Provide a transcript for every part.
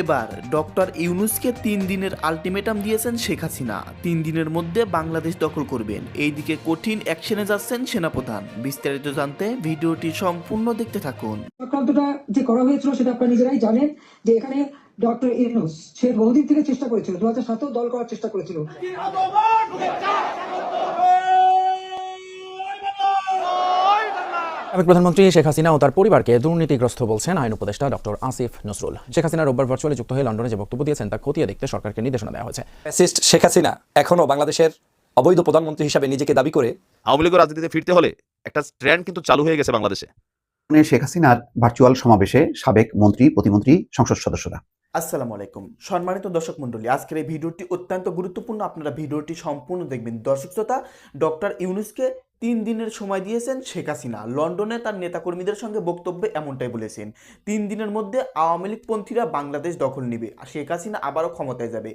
এবার ডক্টর ইউনুসকে তিন দিনের আলটিমেটাম দিয়েছেন শেখ হাসিনা। তিন দিনের মধ্যে বাংলাদেশ দখল করবেন। এইদিকে কঠিন অ্যাকশনে যাচ্ছেন সেনাপ্রধান। বিস্তারিত জানতে ভিডিওটি সম্পূর্ণ দেখতে থাকুন। আক্রান্তটা যে করা হয়েছিল সেটা আপনারা নিজেরাই জানেন যে এখানে ডক্টর ইউনুস, সে বহুদিন থেকে চেষ্টা করেছিল, দু হাজার দল করার চেষ্টা করেছিল। সাবেক প্রধানমন্ত্রী শেখ হাসিনা ও তার পরিবারকে দুর্নীতিগ্রস্ত বলছেন আইন উপদেষ্টা ডক্টর আসিফ নজরুল। শেখ হাসিনা রোববার ভার্চুয়ালি যুক্ত হয়ে লন্ডনে যে বক্তব্য দিয়েছেন তা খতিয়ে দেখতে সরকারকে নির্দেশনা দেওয়া হয়েছে। ফ্যাসিস্ট শেখ হাসিনা এখনও বাংলাদেশের অবৈধ প্রধানমন্ত্রী হিসাবে নিজেকে দাবি করে আওয়ামী লীগের রাজনীতিতে ফিরতে হলে একটা ট্রেন্ড কিন্তু চালু হয়ে গেছে বাংলাদেশে। মানে শেখ হাসিনার ভার্চুয়াল সমাবেশে সাবেক মন্ত্রী প্রতিমন্ত্রী সংসদ সদস্যরা। আসসালামু আলাইকুম। সম্মানিত দর্শক মন্ডলী আজকের এই ভিডিওটি অত্যন্ত গুরুত্বপূর্ণ। আপনারা ভিডিওটি সম্পূর্ণ দেখবেন। দর্শক শ্রোতা ডক্টর ইউনুসকে তিন দিনের সময় দিয়েছেন শেখ হাসিনা। লন্ডনে তার নেতাকর্মীদের সঙ্গে বক্তব্যে এমনটাই বলেছেন, তিন দিনের মধ্যে আওয়ামী লীগপন্থীরা বাংলাদেশ দখল নেবে আর শেখ হাসিনা আবারও ক্ষমতায় যাবে।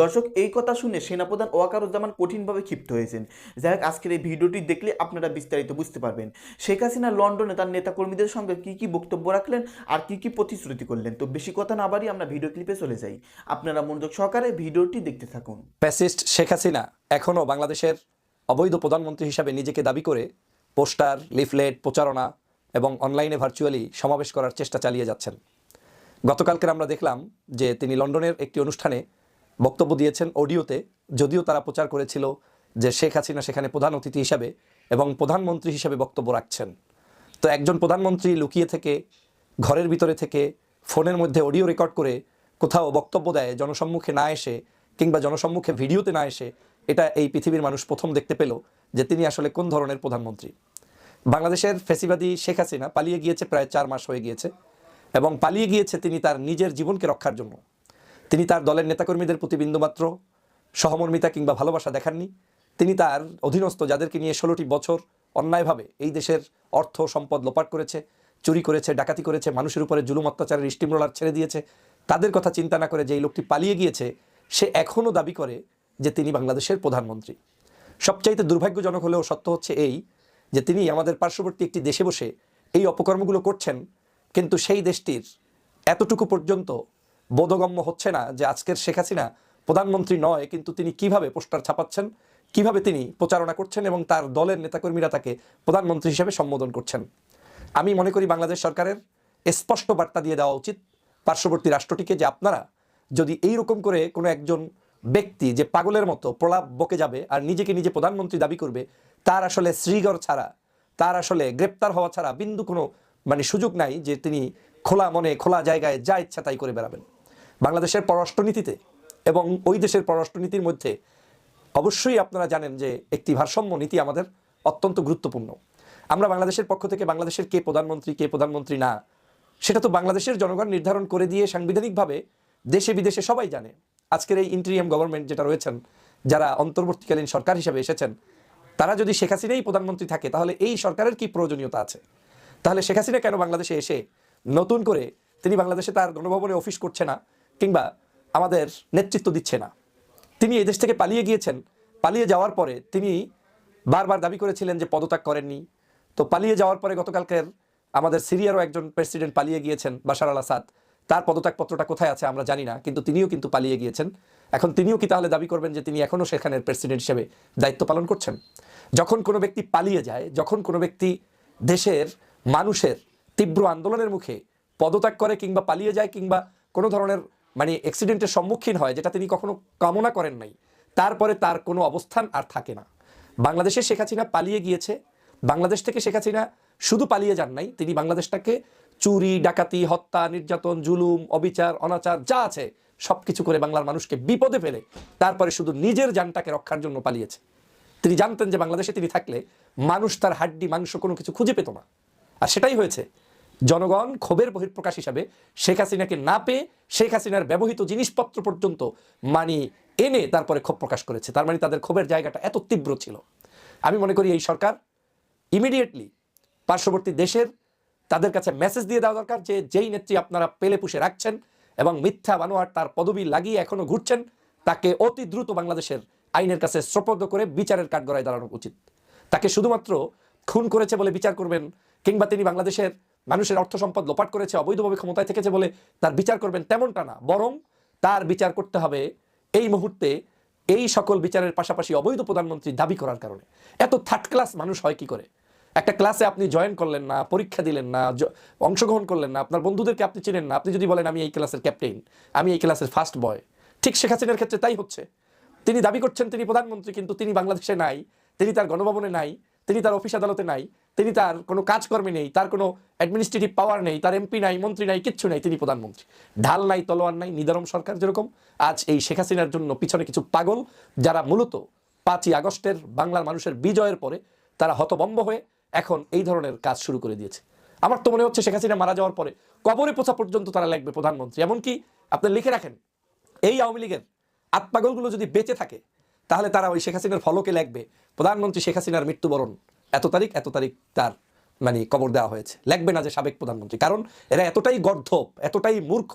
দর্শক, এই কথা শুনে সেনাপ্রধান ওয়াকারুজ্জামান কঠিনভাবে ক্ষিপ্ত হয়েছেন। যাই হোক, আজকের এই ভিডিওটি দেখলে আপনারা বিস্তারিত বুঝতে পারবেন। শেখ হাসিনা লন্ডনে তার নেতাকর্মীদের সঙ্গে কি কি বক্তব্য রাখলেন আর কি কি প্রতিশ্রুতি করলেন। তো বেশি কথা না বাড়ি আমরা ভিডিও ক্লিপে চলে যাই। আপনারা মনোযোগ সহকারে ভিডিওটি দেখতে থাকুন। ফ্যাসিস্ট শেখ হাসিনা এখনও বাংলাদেশের অবৈধ প্রধানমন্ত্রী হিসাবে নিজেকে দাবি করে পোস্টার, লিফলেট, প্রচারণা এবং অনলাইনে ভার্চুয়ালি সমাবেশ করার চেষ্টা চালিয়ে যাচ্ছেন। গতকালকের আমরা দেখলাম যে তিনি লন্ডনের একটি অনুষ্ঠানে বক্তব্য দিয়েছেন অডিওতে, যদিও তারা প্রচার করেছিল যে শেখ হাসিনা সেখানে প্রধান অতিথি হিসাবে এবং প্রধানমন্ত্রী হিসাবে বক্তব্য রাখছেন। তো একজন প্রধানমন্ত্রী লুকিয়ে থেকে, ঘরের ভিতরে থেকে, ফোনের মধ্যে অডিও রেকর্ড করে কোথাও বক্তব্য দেয়, জনসম্মুখে না এসে কিংবা জনসম্মুখে ভিডিওতে না এসে এটা এই পৃথিবীর মানুষ প্রথম দেখতে পেল যে তিনি আসলে কোন ধরনের প্রধানমন্ত্রী। বাংলাদেশের ফেসিবাদী শেখ হাসিনা পালিয়ে গিয়েছে প্রায় চার মাস হয়ে গিয়েছে এবং পালিয়ে গিয়েছে তিনি তার নিজের জীবনকে রক্ষার জন্য। তিনি তার দলের নেতাকর্মীদের প্রতি বিন্দুমাত্র সহমর্মিতা কিংবা ভালোবাসা দেখাননি। তিনি তার অধীনস্থ যাদেরকে নিয়ে ষোলোটি বছর অন্যায়ভাবে এই দেশের অর্থ সম্পদ লোপাট করেছে, চুরি করেছে, ডাকাতি করেছে, মানুষের উপরে জুলুম অত্যাচারের স্টিমরোলার ছেড়ে দিয়েছে, তাদের কথা চিন্তা না করে যে এই লোকটি পালিয়ে গিয়েছে, সে এখনও দাবি করে যে তিনি বাংলাদেশের প্রধানমন্ত্রী। সবচাইতে দুর্ভাগ্যজনক হলেও সত্য হচ্ছে এই যে তিনি আমাদের পার্শ্ববর্তী একটি দেশে বসে এই অপকর্মগুলো করছেন, কিন্তু সেই দেশটির এতটুকু পর্যন্ত বোধগম্য হচ্ছে না যে আজকের শেখ হাসিনা প্রধানমন্ত্রী নয়, কিন্তু তিনি কীভাবে পোস্টার ছাপাচ্ছেন, কীভাবে তিনি প্রচারণা করছেন এবং তার দলের নেতাকর্মীরা তাকে প্রধানমন্ত্রী হিসেবে সম্বোধন করছেন। আমি মনে করি বাংলাদেশ সরকারের স্পষ্ট বার্তা দিয়ে দেওয়া উচিত পার্শ্ববর্তী রাষ্ট্রটিকে যে আপনারা যদি এই রকম করে কোনো একজন ব্যক্তি যে পাগলের মতো প্রলাপ বকে যাবে আর নিজেকে নিজে প্রধানমন্ত্রী দাবি করবে, তার আসলে শ্রীগড় ছাড়া, তার আসলে গ্রেপ্তার হওয়া ছাড়া বিন্দু কোনো মানে সুযোগ নাই যে তিনি খোলা মনে, খোলা জায়গায় যা ইচ্ছা তাই করে বেড়াবেন। বাংলাদেশের পররাষ্ট্রনীতিতে এবং ওই দেশের পররাষ্ট্রনীতির মধ্যে অবশ্যই আপনারা জানেন যে একটি ভারসাম্য নীতি আমাদের অত্যন্ত গুরুত্বপূর্ণ। আমরা বাংলাদেশের পক্ষ থেকে বাংলাদেশের কে প্রধানমন্ত্রী কে প্রধানমন্ত্রী না, সেটা তো বাংলাদেশের জনগণ নির্ধারণ করে দিয়ে সাংবিধানিকভাবে দেশে বিদেশে সবাই জানে। আজকের এই ইন্টেরিয়াম গভর্নমেন্ট যেটা রয়েছেন, যারা অন্তর্বর্তীকালীন সরকার হিসেবে এসেছেন, তারা যদি শেখ হাসিনাই প্রধানমন্ত্রী থাকে, তাহলে এই সরকারের কি প্রয়োজনীয়তা আছে? তাহলে শেখ হাসিনা কেন বাংলাদেশে এসে নতুন করে তিনি বাংলাদেশে তার গণভবনে অফিস করছে না, কিংবা আমাদের নেতৃত্ব দিচ্ছে না? তিনি এই দেশ থেকে পালিয়ে গিয়েছেন, পালিয়ে যাওয়ার পরে তিনি বারবার দাবি করেছিলেন যে পদত্যাগ করেননি। তো পালিয়ে যাওয়ার পরে গতকালকের আমাদের সিরিয়ারও একজন প্রেসিডেন্ট পালিয়ে গিয়েছেন, বাশার আল আসাদ। তার পদত্যাগপত্রটা কোথায় আছে আমরা জানি না, কিন্তু তিনিও কিন্তু পালিয়ে গিয়েছেন। এখন তিনিও কি তাহলে দাবি করবেন যে তিনি এখনও সেখানের প্রেসিডেন্ট হিসেবে দায়িত্ব পালন করছেন? যখন কোনো ব্যক্তি পালিয়ে যায়, যখন কোনো ব্যক্তি দেশের মানুষের তীব্র আন্দোলনের মুখে পদত্যাগ করে কিংবা পালিয়ে যায় কিংবা কোনো ধরনের মানে অ্যাক্সিডেন্টের সম্মুখীন হয়, যেটা তিনি কখনো কামনা করেন নাই, তারপরে তার কোনো অবস্থান আর থাকে না। বাংলাদেশে শেখ হাসিনা পালিয়ে গিয়েছে, বাংলাদেশ থেকে শেখ হাসিনা শুধু পালিয়ে যান নাই, তিনি বাংলাদেশটাকে চুরি, ডাকাতি, হত্যা, নির্যাতন, জুলুম, অবিচার, অনাচার, যা আছে সব কিছু করে বাংলার মানুষকে বিপদে ফেলে, তারপরে শুধু নিজের জানটাকে রক্ষার জন্য পালিয়েছে। তিনি জানতেন যে বাংলাদেশে তিনি থাকলে মানুষ তার হাড্ডি, মাংস কোনো কিছু খুঁজে পেত না। আর সেটাই হয়েছে, জনগণ ক্ষোভের বহিঃপ্রকাশ হিসাবে শেখ হাসিনাকে না পেয়ে শেখ হাসিনার ব্যবহৃত জিনিসপত্র পর্যন্ত মানি এনে তারপরে ক্ষোভ প্রকাশ করেছে। তার মানে তাদের ক্ষোভের জায়গাটা এত তীব্র ছিল। আমি মনে করি এই সরকার ইমিডিয়েটলি পার্শ্ববর্তী দেশের তাদের কাছে মেসেজ দিয়ে দেওয়া দরকার যে, যেই নেত্রী আপনারা পেলে পুষে রাখছেন এবং মিথ্যা বানোয়ার তার পদবি লাগিয়ে এখনও ঘুরছেন, তাকে অতি দ্রুত বাংলাদেশের আইনের কাছে শ্রপদ্ধ করে বিচারের কাঠগড়ায় দাঁড়ানো উচিত। তাকে শুধুমাত্র খুন করেছে বলে বিচার করবেন, কিংবা তিনি বাংলাদেশের মানুষের অর্থ সম্পদ লোপাট করেছে, অবৈধভাবে ক্ষমতায় থেকেছে বলে তার বিচার করবেন তেমনটা না। বরং তার বিচার করতে হবে এই মুহূর্তে এই সকল বিচারের পাশাপাশি অবৈধ প্রধানমন্ত্রী দাবি করার কারণে। এত থার্ড ক্লাস মানুষ হয় কি করে? একটা ক্লাসে আপনি জয়েন করলেন না, পরীক্ষা দিলেন না অংশগ্রহণ করলেন না, আপনার বন্ধুদেরকে আপনি চিনেন না, আপনি যদি বলেন, আমি এই ক্লাসের ক্যাপ্টেন আমি এই ক্লাসের ফার্স্ট বয় ঠিক শেখ হাসিনার ক্ষেত্রে তাই হচ্ছে। তিনি দাবি করছেন, তিনি প্রধানমন্ত্রী, কিন্তু তিনি বাংলাদেশে নাই, তিনি তার গণভবনে নাই, তিনি তার অফিস আদালতে নাই, তিনি তার কোনো কাজকর্মে নেই, তার কোনো অ্যাডমিনিস্ট্রেটিভ পাওয়ার নেই, তার এমপি নাই, মন্ত্রী নাই, কিচ্ছু নাই, তিনি প্রধানমন্ত্রী। ঢাল নাই, তলোয়ার নাই নিদারম সরকার যেরকম, আজ এই শেখ হাসিনার জন্য পিছনে কিছু পাগল, যারা মূলত পাঁচই আগস্টের বাংলার মানুষের বিজয়ের পরে তারা হতবম্ব হয়ে এখন এই ধরনের কাজ শুরু করে দিয়েছে। আমার তো মনে হচ্ছে শেখ হাসিনা মারা যাওয়ার পরে কবরে পোছা পর্যন্ত তারা লাগবে প্রধানমন্ত্রী। এমনকি আপনি লিখে রাখেন, এই আওয়ামী লীগের আত্মাগলগুলো যদি বেঁচে থাকে, তাহলে তারা ওই শেখ হাসিনার ফলকে লাগবে। প্রধানমন্ত্রী শেখ হাসিনার মৃত্যুবরণ এত তারিখ এত তারিখ তার মানে কবর দেওয়া হয়েছে। লাগবে না যে সাবেক প্রধানমন্ত্রী, কারণ এরা এতটাই গর্ধপ এতটাই মূর্খ,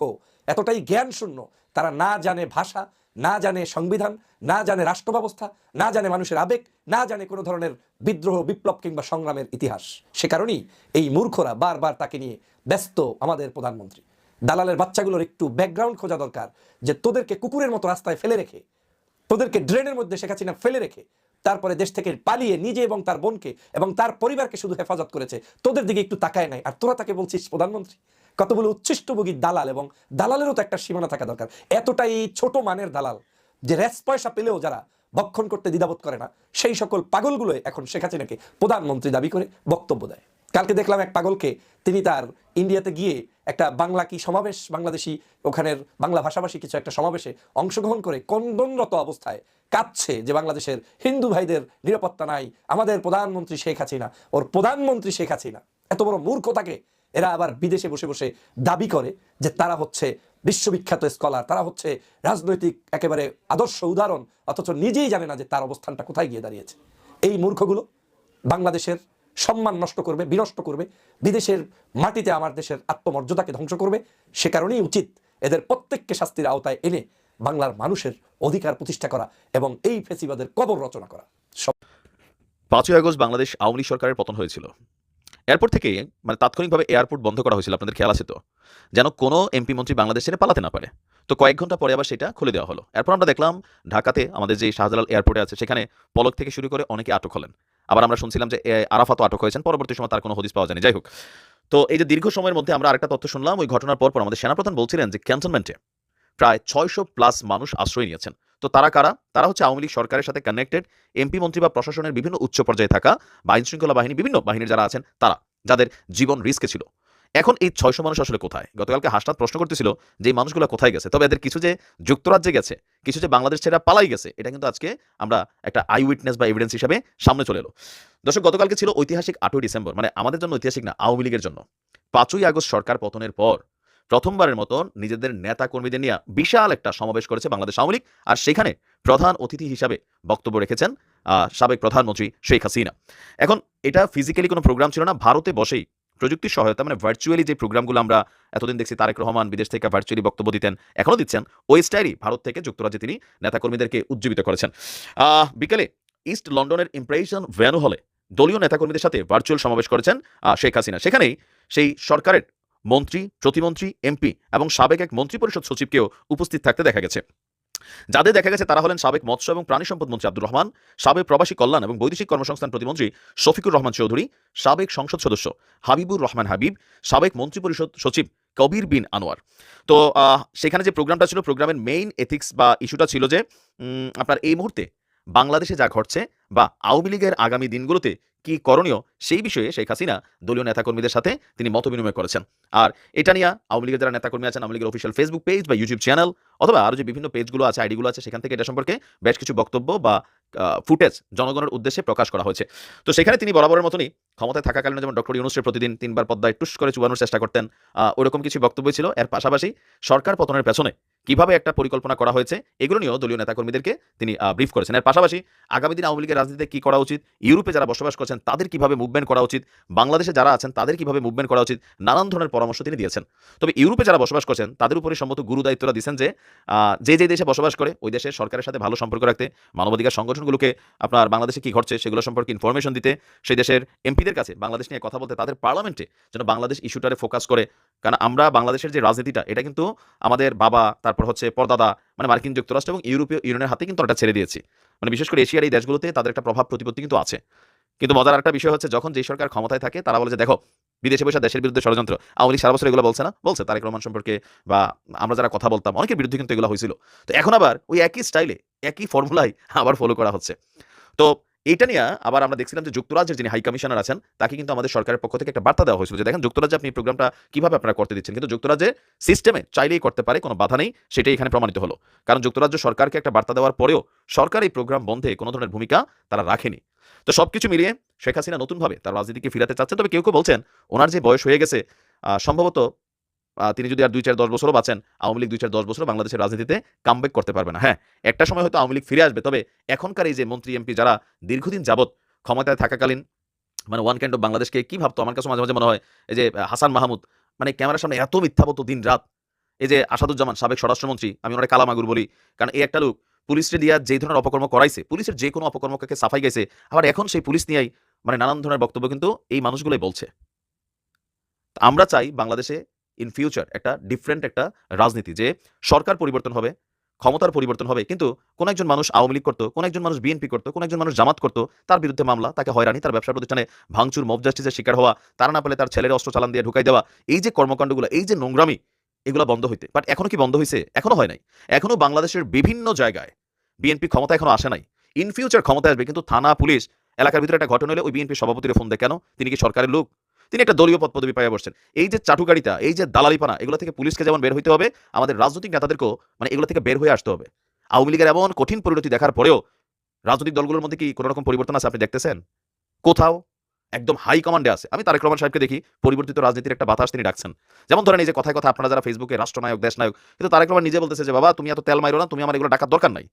এতটাই জ্ঞান শূন্য তারা না জানে ভাষা না জানে সংবিধান, না জানে রাষ্ট্র ব্যবস্থা না জানে মানুষের আবেগ, না জানে কোনো ধরনের বিদ্রোহ, বিপ্লব কিংবা সংগ্রামের ইতিহাস। সে কারণেই এই মূর্খরা বারবার তাকে নিয়ে ব্যস্ত আমাদের প্রধানমন্ত্রী। দালালের বাচ্চাগুলোর একটু ব্যাকগ্রাউন্ড খোঁজা দরকার যে তোদেরকে কুকুরের মতো রাস্তায় ফেলে রেখে, তোদেরকে ড্রেনের মধ্যে শেখ হাসিনা ফেলে রেখে, তারপরে দেশ থেকে পালিয়ে নিজে এবং তার বোনকে এবং তার পরিবারকে শুধু হেফাজত করেছে, তোদের দিকে একটু তাকায় নাই। আর তোরা তাকে বলছিস প্রধানমন্ত্রী? কতগুলো উচ্ছিষ্টভোগী দালাল এবং দালালেরও তো একটা সীমানা থাকা দরকার। এতটাই ছোট মানের দালাল যে রেস পয়সা পেলেও যারা ভক্ষণ করতে দ্বিধাবোধ করে না, সেই সকল পাগলগুলো এখন শেখ হাসিনাকে প্রধানমন্ত্রী দাবি করে বক্তব্য দেয়। কালকে দেখলাম এক পাগলকে, তিনি তার ইন্ডিয়াতে গিয়ে একটা বাংলা কি সমাবেশ, বাংলাদেশি ওখানের বাংলা ভাষাভাষী কিছু একটা সমাবেশে অংশগ্রহণ করে কন্দনরত অবস্থায় কাঁদছে যে বাংলাদেশের হিন্দু ভাইদের নিরাপত্তা নাই, আমাদের প্রধানমন্ত্রী শেখ হাসিনা, ওর প্রধানমন্ত্রী শেখ হাসিনা। এত বড় মূর্খ মূর্খতাকে এরা আবার বিদেশে বসে বসে দাবি করে যে তারা হচ্ছে বিশ্ববিখ্যাত স্কলার, তারা হচ্ছে রাজনৈতিক একেবারে আদর্শ উদাহরণ, অথচ নিজেই জানে না যে তার অবস্থানটা কোথায় গিয়ে দাঁড়িয়েছে। এই মূর্খগুলো বাংলাদেশের সম্মান নষ্ট করবে, বিনষ্ট করবে, বিদেশের মাটিতে আমার দেশের আত্মমর্যাদাকে ধ্বংস করবে, সে কারণেই উচিত এদের প্রত্যেককে শাস্তির আওতায় এনে বাংলার মানুষের অধিকার প্রতিষ্ঠা করা এবং এই ফেসিবাদের কবর রচনা করা। সব পাঁচই আগস্ট বাংলাদেশ আওয়ামী সরকারের পতন হয়েছিল। এয়ারপোর্ট থেকে মানে তাৎক্ষণিকভাবে এয়ারপোর্ট বন্ধ করা হয়েছিল, আপনাদের খেয়াল আছে তো? যেন কোনো এমপি মন্ত্রী বাংলাদেশ ছেড়ে পালাতে না পারে। তো কয়েক ঘণ্টা পরে আবার সেটা খুলে দেওয়া হলো। এরপর আমরা দেখলাম ঢাকাতে আমাদের যে শাহজালাল এয়ারপোর্টে আছে, সেখানে পলক থেকে শুরু করে অনেকে আটক হলেন। আবার আমরা শুনছিলাম যে আরাফাতও আটক হয়েছেন, পরবর্তী সময় তার কোনো হদিস পাওয়া যায়নি। যাই হোক, তো এই যে দীর্ঘ সময়ের মধ্যে আমরা আরেকটা তথ্য শুনলাম, ওই ঘটনার পর পর আমাদের সেনাপ্রধান বলছিলেন যে, ক্যান্টনমেন্টে প্রায় ছয়শো প্লাস মানুষ আশ্রয় নিয়েছেন। তো তারা কারা? তারা হচ্ছে আওয়ামী লীগ সরকারের সাথে কানেক্টেড এমপি মন্ত্রী বা প্রশাসনের বিভিন্ন উচ্চ পর্যায়ে থাকা বা আইন শৃঙ্খলা বাহিনী, বিভিন্ন বাহিনীর যারা আছেন, তারা, যাদের জীবন রিস্কে ছিল। এখন এই ছয়শো মানুষ আসলে কোথায়? গতকালকে হাসনাত প্রশ্ন করতেছিল যে এই মানুষগুলো কোথায় গেছে? তবে এদের কিছু যে যুক্তরাজ্যে গেছে, কিছু যে বাংলাদেশ ছেড়ে পালাই গেছে, এটা কিন্তু আজকে আমরা একটা আই উইটনেস বা এভিডেন্স হিসাবে সামনে চলে এলো। দর্শক, গতকালকে ছিল ঐতিহাসিক আটই ডিসেম্বর মানে আমাদের জন্য ঐতিহাসিক না, আওয়ামী লীগের জন্য। পাঁচই আগস্ট সরকার পতনের পর প্রথমবারের মতন নিজেদের নেতা কর্মীদের নিয়ে বিশাল একটা সমাবেশ করেছে বাংলাদেশ আওয়ামী লীগ। আর সেখানে প্রধান অতিথি হিসাবে বক্তব্য রেখেছেন সাবেক প্রধানমন্ত্রী শেখ হাসিনা। এখন এটা ফিজিক্যালি কোনো প্রোগ্রাম ছিল না, ভারতে বসেই প্রযুক্তির সহায়তা মানে ভার্চুয়ালি যে প্রোগ্রামগুলো আমরা এতদিন দেখছি, তারেক রহমান বিদেশ থেকে ভার্চুয়ালি বক্তব্য দিতেন, এখনও দিচ্ছেন, ওই স্টাইলই ভারত থেকে যুক্তরাজ্যে তিনি নেতাকর্মীদেরকে উজ্জীবিত করেছেন। বিকেলে ইস্ট লন্ডনের ইমপ্রেশন ভ্যানু হলে দলীয় নেতাকর্মীদের সাথে ভার্চুয়াল সমাবেশ করেছেন শেখ হাসিনা। সেখানেই সেই সরকারের মন্ত্রী, প্রতিমন্ত্রী, এমপি এবং সাবেক এক মন্ত্রিপরিষদ সচিবকেও উপস্থিত থাকতে দেখা গেছে। যাদের দেখা গেছে তারা হলেন সাবেক মৎস্য এবং প্রাণী সম্পদ মন্ত্রী আব্দুর রহমান, সাবেক প্রবাসী কল্যাণ এবং বৈদেশিক কর্মসংস্থান প্রতিমন্ত্রী শফিকুর রহমান চৌধুরী, সাবেক সংসদ সদস্য হাবিবুর রহমান হাবিব, সাবেক মন্ত্রিপরিষদ সচিব কবির বিন আনোয়ার। তো সেখানে যে প্রোগ্রামটা ছিল, প্রোগ্রামের মেইন এথিক্স বা ইস্যুটা ছিল যে আপনার এই মুহূর্তে বাংলাদেশে যা ঘটছে বা আওয়ামী লীগের আগামী দিনগুলোতে কি করণীয় সেই বিষয়ে শেখ হাসিনা দলীয় নেতাকর্মীদের সাথে তিনি মত বিনিময় করেছেন। আর এটা নিয়ে আওয়ামী লীগের যারা নেতাকর্মী আছেন, আওয়ামী লীগের অফিসিয়াল ফেসবুক পেজ বা ইউটিউব চ্যানেল অথবা আরও যে বিভিন্ন পেজগুলো আছে আইডিগুলো আছে, সেখান থেকে এটা সম্পর্কে বেশ কিছু বক্তব্য বা ফুটেজ জনগণের উদ্দেশ্যে প্রকাশ করা হয়েছে। তো সেখানে তিনি বরাবরের মতনই ক্ষমতায় থাকাকালীন যেমন ডক্টর ইউনুসের প্রতিদিন তিনবার পদ্মায় টুস করে চুবানোর চেষ্টা করতেন ওরকম কিছু বক্তব্য ছিল। এর পাশাপাশি সরকার পতনের পেছনে কীভাবে একটা পরিকল্পনা করা হয়েছে, এগুলো নিয়েও দলীয় নেতাকর্মীদেরকে তিনি ব্রিফ করেছেন। এর পাশাপাশি আগামী দিন আওয়ামী লীগের রাজনীতিতে কী করা উচিত, ইউরোপে যারা বসবাস করছেন তাদের কীভাবে মুভমেন্ট করা উচিত, বাংলাদেশে যারা আছেন তাদের কীভাবে মুভমেন্ট করা উচিত, নানান ধরনের পরামর্শ তিনি দিয়েছেন। তবে ইউরোপে যারা বসবাস করছেন তাদের উপরে সম্মত গুরু দায়িত্বরা দিচ্ছেন যে যে যে দেশে বসবাস করে ওই দেশের সরকারের সাথে ভালো সম্পর্ক রাখতে, মানবাধিকার সংগঠনগুলোকে আপনার বাংলাদেশে কি ঘটছে সেগুলো সম্পর্কে ইনফরমেশন দিতে, সেই দেশের এমপিদের কাছে বাংলাদেশ নিয়ে কথা বলতে তাদের পার্লামেন্টে যেন বাংলাদেশ ইস্যুটারে ফোকাস করে কারণ আমরা বাংলাদেশের যে রাজনীতিটা, এটা কিন্তু আমাদের বাবা, তারপর হচ্ছে পরদাদা মানে মার্কিন যুক্তরাষ্ট্র এবং ইউরোপীয় ইউনিয়নের হাতে কিন্তু এটা ছেড়ে দিয়েছি। মানে বিশেষ করে এশিয়ার এই দেশগুলোতে তাদের একটা প্রভাব প্রতিপত্তি কিন্তু আছে। কিন্তু মজার একটা বিষয় হচ্ছে যখন যে সরকার ক্ষমতায় থাকে, তারা বলে যে, দেখো, বিদেশে বসে দেশের বিরুদ্ধে ষড়যন্ত্র, আওয়ামী লীগ সারা বছর এগুলো বলছে না? বলছে তারেক রহমান সম্পর্কে বা আমরা যারা কথা বলতাম, অনেকের বিরুদ্ধে কিন্তু এগুলো হয়েছিল। তো এখন আবার ওই একই স্টাইলে, একই ফর্মুলাই আবার ফলো করা হচ্ছে। তো এটা নিয়ে আবার আমরা দেখছিলাম যে যুক্তরাজ্যের যিনি হাই কমিশনার আছেন, তাকে কিন্তু আমাদের সরকারের পক্ষ থেকে একটা বার্তা দেওয়া হয়েছিল যে দেখেন, যুক্তরাজ্যে আপনি প্রোগ্রামটা কীভাবে আপনারা করতে দিচ্ছেন। কিন্তু যুক্তরাজ্যের সিস্টেমে চাইলেই করতে পারে, কোনো বাধা নেই, সেটাই এখানে প্রমাণিত হলো। কারণ যুক্তরাজ্য সরকারকে একটা বার্তা দেওয়ার পরেও সরকার এই প্রোগ্রাম বন্ধে কোনো ধরনের ভূমিকা তারা রাখেনি। তো সবকিছু মিলিয়ে শেখ হাসিনা নতুনভাবে তার রাজনীতিকে ফিরাতে চাচ্ছে। তবে কেউ কেউ বলছেন, ওনার যে বয়স হয়ে গেছে সম্ভবত তিনি যদি আর দুই চার দশ বছরও বাঁচেন, আওয়ামী লীগ দুই চার দশ বছরও বাংলাদেশের রাজনীতিতে কামব্যাক করতে পারবে না। হ্যাঁ একটা সময় হয়তো আওয়ামী লীগ ফিরে আসবে, তবে এখনকার এই যে মন্ত্রী, এমপি যারা দীর্ঘদিন যাবত ক্ষমতায় থাকাকালীন মানে ওয়ান কাইন্ড অফ বাংলাদেশকে কি ভাবতো? আমার কাছে মাঝে মাঝে মনে হয়, এই যে হাসান মাহমুদ মানে ক্যামেরার সামনে এত মিথ্যা বলতো দিন রাত। এই যে আসাদুজ্জামান, সাবেক স্বরাষ্ট্রমন্ত্রী, আমি ওনারে কালামাগুর বলি, কারণ এই একটা লোক পুলিশে দিয়া যে ধরনের অপকর্ম করাইছে, পুলিশের যে কোনো অপকর্মকে সাফাই গেছে, আবার এখন সেই পুলিশ নিয়েই মানে নানান ধরনের বক্তব্য কিন্তু এই মানুষগুলোই বলছে। আমরা চাই বাংলাদেশে ইন ফিউচার একটা ডিফারেন্ট একটা রাজনীতি যে সরকার পরিবর্তন হবে, ক্ষমতার পরিবর্তন হবে, কিন্তু কোন একজন মানুষ আওয়ামী লীগ করতো, কোন একজন মানুষ বিএনপি করতো, কোন একজন মানুষ জামাত করতো, তার বিরুদ্ধে মামলা, তাকে হয়রানি, তার ব্যবসা প্রতিষ্ঠানে ভাঙচুর মব জাস্টিসের শিকার হওয়া, তারা না পেলে তার ছেলের অস্ত্র চালান দিয়ে ঢুকাই দেওয়া, এই যে কর্মকাণ্ডগুলো, এই যে নোংরামি, এগুলো বন্ধ হইতে বাট এখনও কি বন্ধ হয়েছে এখনও হয় নাই। এখনও বাংলাদেশের বিভিন্ন জায়গায় বিএনপি ক্ষমতা এখনও আসে নাই। ইন ফিউচার ক্ষমতা আসবে, কিন্তু থানা, পুলিশ, এলাকার ভিতরে একটা ঘটনা হলে ওই বিএনপি সভাপতির ফোন দেয়, কেন? তিনি কি সরকারের লোক? তিনি একটা দলীয় পদ পদবি পাইয়া বসছেন। এই যে চাটুকারিতা, এই যে দালালিপানা, এগুলো থেকে পুলিশকে যেমন বের হইতে হবে, আমাদের রাজনৈতিক নেতাদেরকেও মানে এগুলো থেকে বের হয়ে আসতে হবে। আওয়ামী লীগের এমন কঠিন পরিণতি দেখার পরেও রাজনৈতিক দলগুলোর মধ্যে কি কোনো রকম পরিবর্তন আছে আপনি দেখতেছেন? কোথাও একদম হাই কমান্ডে আছে। আমি তারেক রহমান সাহেবকে দেখি, পরিবর্তিত রাজনীতির একটা বাতাস তিনি ডাকছেন। যেমন ধরেন এই যে কথায় কথা আপনারা যারা ফেসবুকে রাষ্ট্রনায়ক, দেশনায়ক, কিন্তু তারেক রহমান নিজে বলতেছে যে, বাবা, তুমি এত তেল মাইরো না, তুমি আমার এগুলো ডাকার দরকার নাই।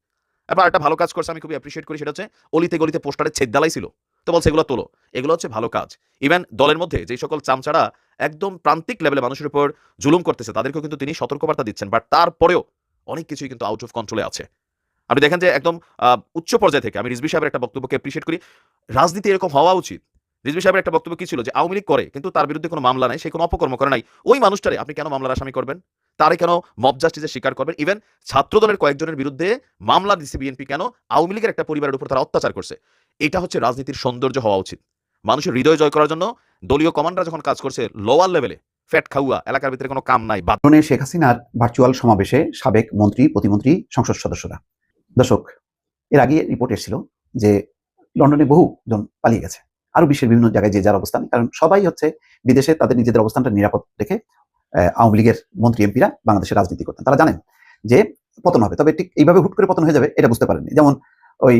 এবার একটা ভালো কাজ করছে, আমি খুবই অ্যাপ্রিসিয়েট করি, সেটা হচ্ছে অলিতে গলিতে পোস্টারে ছেদ দালাই ছিল। তো বলছে এগুলো তোলো। এগুলো হচ্ছে ভালো কাজ। ইভেন দলের মধ্যে যেই সকল চামচাড়া একদম প্রান্তিক লেভেলে মানুষের উপর জুলুম করতেছে, তাদেরকেও কিন্তু তিনি সতর্কবার্তা দিচ্ছেন। বাট তারপরেও অনেক কিছুই কিন্তু আউট অফ কন্ট্রোলে আছে। আপনি দেখেন যে একদম উচ্চ পর্যায় থেকে আমি রিজবি সাহেবের একটা বক্তব্যকে অ্যাপ্রিসিয়েট করি। রাজনীতি এরকম হওয়া উচিত। রিজবি সাহেবের একটা বক্তব্য কি ছিল? যে আওয়ামী লীগ করে, কিন্তু তার বিরুদ্ধে কোনো মামলা নাই, সে কোনো অপকর্ম করে নাই। ওই মানুষটারে আপনি কেন মামলার আসামি করবেন? তারে কেন মব জাস্টিসের শিকার করবেন? ইভেন ছাত্র দলের কয়েকজনের বিরুদ্ধে মামলা দিচ্ছে বিএনপি কেন? আওয়ামী লীগের একটা পরিবারের উপর তারা অত্যাচার করছে। এটা হচ্ছে রাজনীতির সৌন্দর্য হওয়া উচিত। মানুষের হৃদয় জয় করার জন্য দলীয় কমান্ডার যখন কাজ করছে লোয়ার লেভেলে ফ্যাট খাওয়া এলাকার ভিতরে কোনো কাম নাই, বাদ লন্ডনে শেখ হাসিনার ভার্চুয়াল সমাবেশে সাবেক মন্ত্রী, প্রতিমন্ত্রী, সংসদ সদস্যরা। দর্শক, এর আগে রিপোর্ট এসেছিল যে লন্ডনে বহু জন পালিয়ে গেছে। আরও বিশ্বের বিভিন্ন জায়গায় যে যার অবস্থান, কারণ সবাই হচ্ছে বিদেশে তাদের নিজেদের অবস্থানটা নিরাপদ রেখে আওয়ামী লীগের মন্ত্রী, এমপিরা বাংলাদেশে রাজনীতি করতেন। তারা জানেন যে পতন হবে, তবে ঠিক এইভাবে হুট করে পতন হয়ে যাবে, এটা বুঝতে পারেননি। যেমন ওই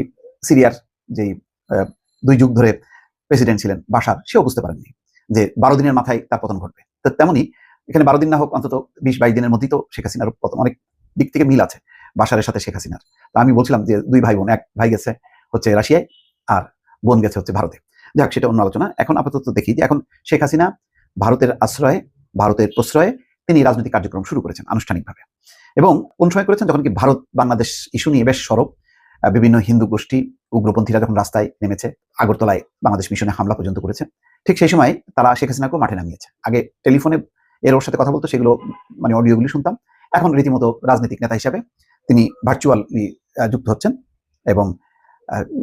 সিরিয়ার যেই দুই যুগ ধরে প্রেসিডেন্ট ছিলেন বাসার, সেও বুঝতে পারেননি যে বারো দিনের মাথায় তার পতন ঘটবে। তো তেমনি এখানে বারো দিন না হোক, অন্তত বিশ বাইশ দিনের মধ্যেই তো শেখ হাসিনার পতন, অনেক দিক থেকে মিল আছে বাসারের সাথে শেখ হাসিনার। তো আমি বলছিলাম যে দুই ভাই বোন, এক ভাই গেছে হচ্ছে রাশিয়ায় আর বোন গেছে হচ্ছে ভারতে। যাক, সেটা অন্য আলোচনা। এখন আপাতত দেখি যে এখন শেখ হাসিনা ভারতের আশ্রয়ে, ভারতের প্রশ্রয়ে তিনি রাজনৈতিক কার্যক্রম শুরু করেছেন আনুষ্ঠানিকভাবে। এবং কোন সময় করেছেন যখন কি ভারত বাংলাদেশ ইস্যু নিয়ে বেশ সরব বিভিন্ন হিন্দু গোষ্ঠী উগ্রপন্থীরা যখন রাস্তায় নেমেছে, আগরতলায় বাংলাদেশ মিশনে হামলা পর্যন্ত করেছে, ঠিক সেই সময় তারা শেখ হাসিনাকেও মাঠে নামিয়েছে। আগে টেলিফোনে এর ওর সাথে কথা বলতো, সেগুলো মানে অডিওগুলি শুনতাম। এখন রীতিমতো রাজনৈতিক নেতা হিসাবে তিনি ভার্চুয়ালি যুক্ত হচ্ছেন এবং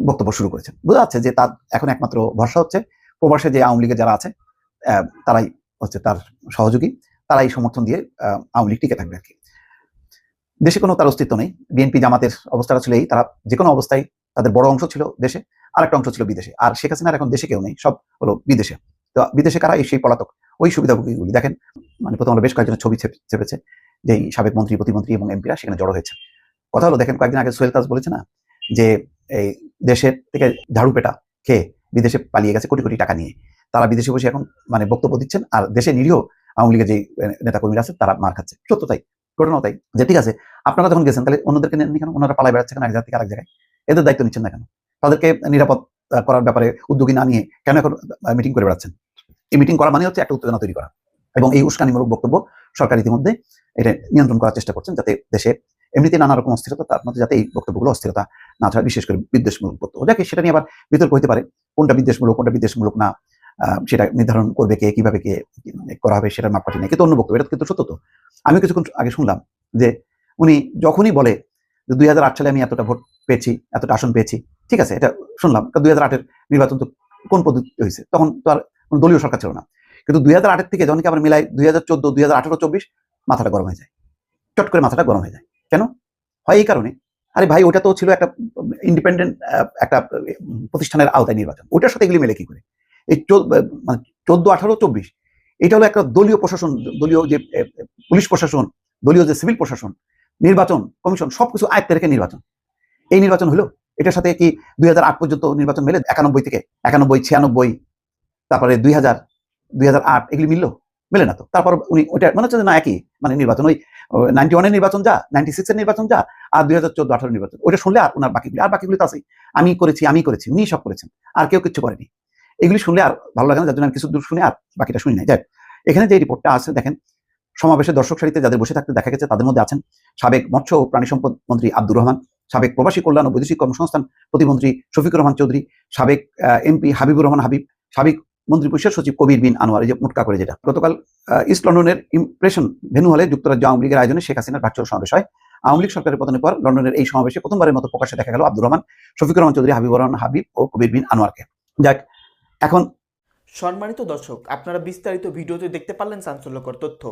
বক্তব্য শুরু করেছেন। বোঝা যাচ্ছে যে তার এখন একমাত্র ভরসা হচ্ছে, প্রবাসে যে আওয়ামী যারা আছে তারাই হচ্ছে তার সহযোগী, তারাই সমর্থন দিয়ে আওয়ামী লীগ টিকে থাকবে আর কি। দেশে কোনো তার অস্তিত্ব নেই। বিএনপি জামাতের অবস্থাটা ছিল এই, তারা যে কোনো অবস্থায় তাদের বড় অংশ ছিল দেশে আর একটা অংশ ছিল বিদেশে। আর শেখ হাসিনার এখন দেশে কেউ নেই, সব হলো বিদেশে। তো বিদেশে কারা এই সেই পলাতক? ওই সুবিধাভোগীগুলি। দেখেন মানে প্রথম বেশ কয়েকজনের ছবি চেপেছে যে এই সাবেক মন্ত্রী, প্রতিমন্ত্রী এবং এমপিরা সেখানে জড়ো হয়েছে কথা হলো, দেখেন, কয়েকদিন আগে সোহেল তাজ বলেছে না যে এই দেশের থেকে ঝাড়ু পেটা খেয়ে বিদেশে পালিয়ে গেছে কোটি কোটি টাকা নিয়ে। তারা বিদেশে বসে এখন মানে বক্তব্য দিচ্ছেন, আর দেশে নিরীহ আওয়ামী লীগের যে নেতা কর্মীরা আছে, তারা মার খাচ্ছে। সত্য তাই ঘটনাও তাই? যে ঠিক আছে, আপনারা যখন গেছেন, তাহলে অন্যদেরকে নেননি কেন ওনারা পালায় বেড়াচ্ছে কেন? এক জায়গা থেকে আরেক জায়গায়। এদের দায়িত্ব নিচ্ছেন না কেন? তাদেরকে নিরাপদ করার ব্যাপারে উদ্যোগী না নিয়ে কেন এখন মিটিং করে বেড়াচ্ছেন? এই মিটিং করা মানে হচ্ছে একটা উত্তেজনা তৈরি করা। এবং এই উস্কানিমূলক বক্তব্য সরকার ইতিমধ্যে এটা নিয়ন্ত্রণ করার চেষ্টা করছেন যাতে দেশে এমনিতে নানা রকম অস্থিরতা, তার মধ্যে যাতে এই বক্তব্যগুলো অস্থিরতা না ছাড়া বিশেষ করে বিদ্বেষমূলক বক্তব্য। যাকে, সেটা নিয়ে আবার বিতর্ক হতে পারে, কোনটা বিদ্বেষমূলক কোনটা বিদ্বেষমূলক না। সেটা নির্ধারণ করবে কে, কীভাবে কে করা হবে সেটার মাপকাঠি নেই। কিন্তু অন্য বক্তব্য এটা কিন্তু সত্য তো। আমি কিছুক্ষণ আগে শুনলাম যে উনি যখনই বলে যে দুই হাজার আট সালে আমি এতটা ভোট পেয়েছি, এতটা আসন পেয়েছি, ঠিক আছে, এটা শুনলাম। দুই হাজার আটের নির্বাচন তো কোন পদ্ধতি হয়েছে? তখন তো আর কোনো দলীয় সরকার ছিল না। কিন্তু দুই হাজার আটের থেকে যখন কি আবার মিলাই দুই হাজার চোদ্দ, দুই হাজার আঠারো, চব্বিশ, মাথাটা গরম হয়ে যায়। চট করে মাথাটা গরম হয়ে যায়। কেন? হয় এই কারণে। আরে ভাই, ওটা তো ছিল একটা ইন্ডিপেন্ডেন্ট একটা প্রতিষ্ঠানের আওতায় নির্বাচন। ওটার সাথে এগুলি মেলে কি করে? এই চোদ্দ মানে চোদ্দ, আঠারো, চব্বিশ, এটা হলো একটা দলীয় প্রশাসন, দলীয় যে পুলিশ প্রশাসন, দলীয় যে সিভিল প্রশাসন, নির্বাচন কমিশন, সবকিছু আয়ত্তে রেখে নির্বাচন। এই নির্বাচন হলো, এটার সাথে কি দুই হাজার আট পর্যন্ত নির্বাচন মেলে? একানব্বই থেকে একানব্বই, ছিয়ানব্বই, তারপরে দুই হাজার দুই হাজার এগুলি মিললো? মেলে না তো। তারপর উনি, ওইটা মনে হচ্ছে না, একই মানে নির্বাচন ওই নাইনটি ওয়ানের নির্বাচন যা নাইনটি সিক্সের নির্বাচন যা, আর দুই হাজার চোদ্দ, আঠারো নির্বাচন। ওইটা শুনলে আর ওনার বাকিগুলি, আর বাকিগুলি তো আছেই। আমি করেছি আমি করেছি উনি সব করেছেন, আর কেউ কিছু করেনি। এগুলি শুনলে আর ভালো লাগে না, যার জন্য আমি কিছু দূর শুনে আর বাকিটা শুনি নাই। যাই এখানে যে রিপোর্টটা আছে, দেখেন সমাবেশের দর্শক সারিতে যাদের বসে থাকতে দেখা গেছে, তাদের মধ্যে আছেন সাবেক মৎস্য ও প্রাণী সম্পদ মন্ত্রী আব্দুর রহমান, সাবেক প্রবাসী কল্যাণ ও বৈদেশিক কর্মসংস্থান প্রতিমন্ত্রী শফিকুর রহমান চৌধুরী, সাবেক এমপি হাবিবুর রহমান হাবিব, সাবেক মন্ত্রী পরিষদ সচিব কবির বিন আনোয়ার, এই যে মুটকা করে যেটা। গতকাল ইস্ট লন্ডনের ইমপ্রেশন ভেনু হলে যুক্তরাজ্য আওয়ামী লীগের আয়োজনে শেখ হাসিনার ভার্চুয়াল সমাবেশ হয়। আওয়ামী লীগ সরকারের পতনের পর লন্ডনের এই সমাবেশে প্রথমবারের মতো প্রকাশ্যে দেখা গেল আব্দুর রহমান, শফিকুর রহমান চৌধুরী, হাবিবুর রহমান হাবিব ও কবির বিন আনোয়ারকে। যাক এখন সম্মানিত দর্শক, আপনারা বিস্তারিত ভিডিওতে দেখতে পারলেন চাঞ্চল্যকর তথ্য।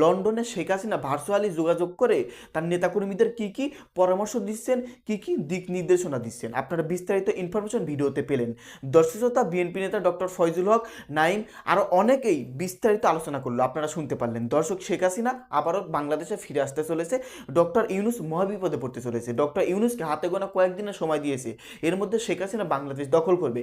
লন্ডনে শেখ হাসিনা ভার্চুয়ালি যোগাযোগ করে তার নেতাকর্মীদের কি কি পরামর্শ দিচ্ছেন, কি কি দিক নির্দেশনা দিচ্ছেন, আপনারা বিস্তারিত ইনফরমেশন ভিডিওতে পেলেন। দর্শকতা বিএনপি নেতা ডক্টর ফয়জুল হক, নাইম আরও অনেকেই বিস্তারিত আলোচনা করল, আপনারা শুনতে পারলেন। দর্শক, শেখ হাসিনা আবারও বাংলাদেশে ফিরে আসতে চলেছে, ডক্টর ইউনুস মহাবিপদে পড়তে চলেছে। ডক্টর ইউনুসকে হাতে গোনা কয়েকদিনের সময় দিয়েছে, এর মধ্যে শেখ হাসিনা বাংলাদেশ দখল করবে।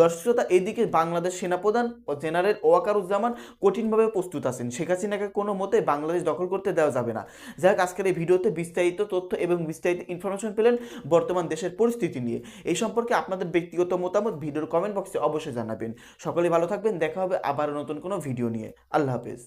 দর্শকতা এদিকে বাংলাদেশ সেনাপ্রধান ও জেনারেল ওয়াকারুজ্জামান কঠিনভাবে প্রস্তুত আছেন। শেখ হাসিনাকে কোনো মতে বাংলাদেশ দখল করতে দেওয়া যাবে না। যাই হোক, আজকের এই ভিডিওতে বিস্তারিত তথ্য এবং বিস্তারিত ইনফরমেশন পেলেন বর্তমান দেশের পরিস্থিতি নিয়ে। এই সম্পর্কে আপনাদের ব্যক্তিগত মতামত ভিডিওর কমেন্ট বক্সে অবশ্যই জানাবেন। সকলে ভালো থাকবেন, দেখা হবে আবার নতুন কোনো ভিডিও নিয়ে। আল্লাহ হাফেজ।